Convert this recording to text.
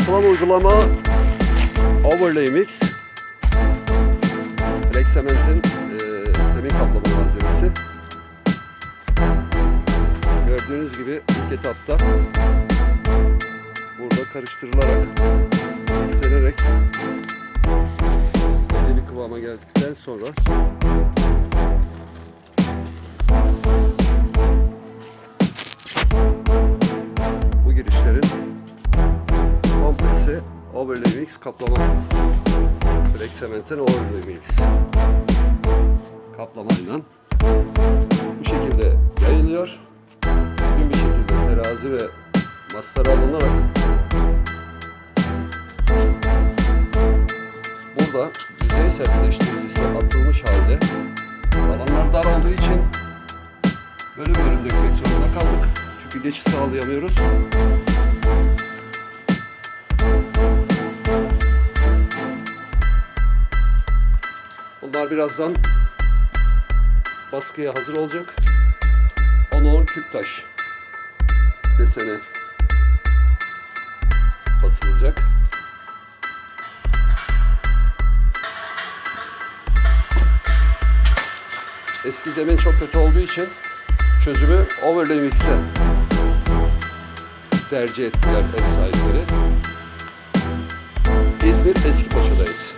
Yapılan uygulama Overlay Mix. Flex Cement'in e, zemin kaplama malzemesi. Gördüğünüz gibi ilk etapta burada karıştırılarak, mixlenerek belli bir kıvama geldikten sonra komplesi overlay mix kaplama Flex Cement'in overlay mix kaplamayla bu şekilde yayılıyor. Düzgün bir şekilde terazi ve maslara alınarak burada yüzey sertleştiricisi atılmış halde alanlar dar olduğu için bölüm bölüm dökmek zorunda kaldık. Çünkü geçiş sağlayamıyoruz. Bunlar birazdan baskıya hazır olacak. 10-10 küp taş deseni basılacak. Eski zemin çok kötü olduğu için çözümü overlay mix'e tercih ettiler ev sahipleri. İzmir Eskipaşa'dayız.